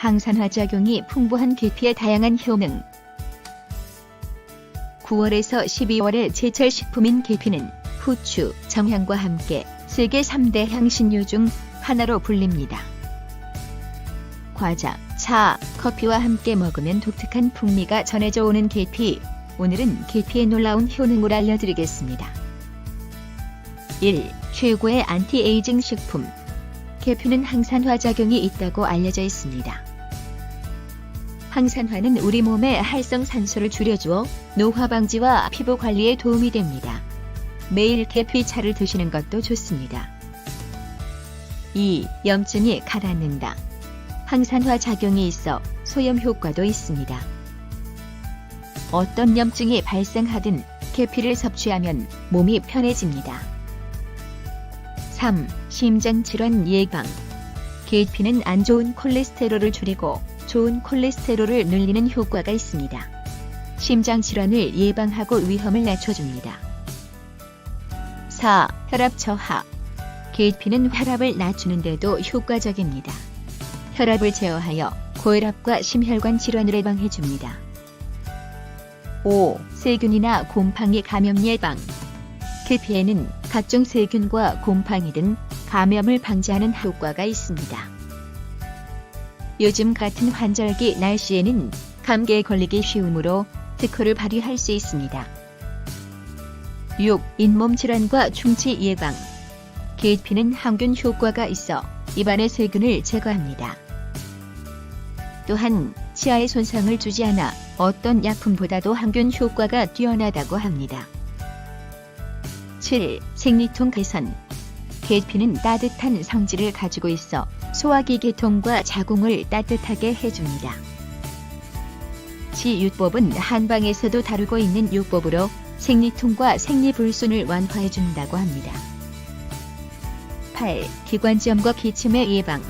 항산화 작용이 풍부한 계피의 다양한 효능. 9월에서 12월의 제철 식품인 계피는 후추, 정향과 함께 세계 3대 향신료 중 하나로 불립니다. 과자, 차, 커피와 함께 먹으면 독특한 풍미가 전해져 오는 계피. 오늘은 계피의 놀라운 효능을 알려드리겠습니다. 1. 최고의 안티에이징 식품. 계피는 항산화 작용이 있다고 알려져 있습니다. 항산화는 우리 몸의 활성산소를 줄여주어 노화 방지와 피부 관리에 도움이 됩니다. 매일 계피차를 드시는 것도 좋습니다. 2. 염증이 가라앉는다. 항산화 작용이 있어 소염 효과도 있습니다. 어떤 염증이 발생하든 계피를 섭취하면 몸이 편해집니다. 3. 심장 질환 예방. 계피는 안 좋은 콜레스테롤을 줄이고 좋은 콜레스테롤을 늘리는 효과가 있습니다. 심장 질환을 예방하고 위험을 낮춰줍니다. 4. 혈압 저하. 계피는 혈압을 낮추는데도 효과적입니다. 혈압을 제어하여 고혈압과 심혈관 질환을 예방해줍니다. 5. 세균이나 곰팡이 감염 예방. 계피에는 각종 세균과 곰팡이 등 감염을 방지하는 효과가 있습니다. 요즘 같은 환절기 날씨에는 감기에 걸리기 쉬우므로 특허를 발휘할 수 있습니다. 6. 잇몸 질환과 충치 예방. 계피는 항균 효과가 있어 입안의 세균을 제거합니다. 또한 치아에 손상을 주지 않아 어떤 약품보다도 항균 효과가 뛰어나다고 합니다. 7. 생리통 개선. 계피는 따뜻한 성질을 가지고 있어 소화기 계통과 자궁을 따뜻하게 해줍니다. 지유법은 한방에서도 다루고 있는 요법으로 생리통과 생리불순을 완화해준다고 합니다. 8. 기관지염과 기침의 예방.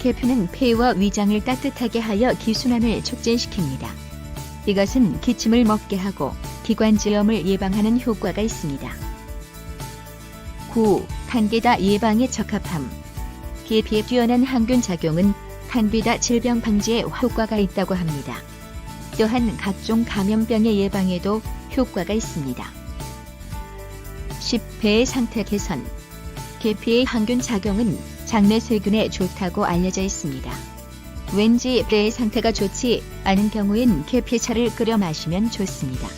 계피는 폐와 위장을 따뜻하게 하여 기순환을 촉진시킵니다. 이것은 기침을 먹게 하고 기관지염을 예방하는 효과가 있습니다. 9. 칸디다 예방에 적합함. 계피의 뛰어난 항균 작용은 칸디다 질병 방지에 효과가 있다고 합니다. 또한 각종 감염병의 예방에도 효과가 있습니다. 10. 폐의 상태 개선. 계피의 항균 작용은 장내 세균에 좋다고 알려져 있습니다. 왠지 폐의 상태가 좋지 않은 경우엔 계피차를 끓여 마시면 좋습니다.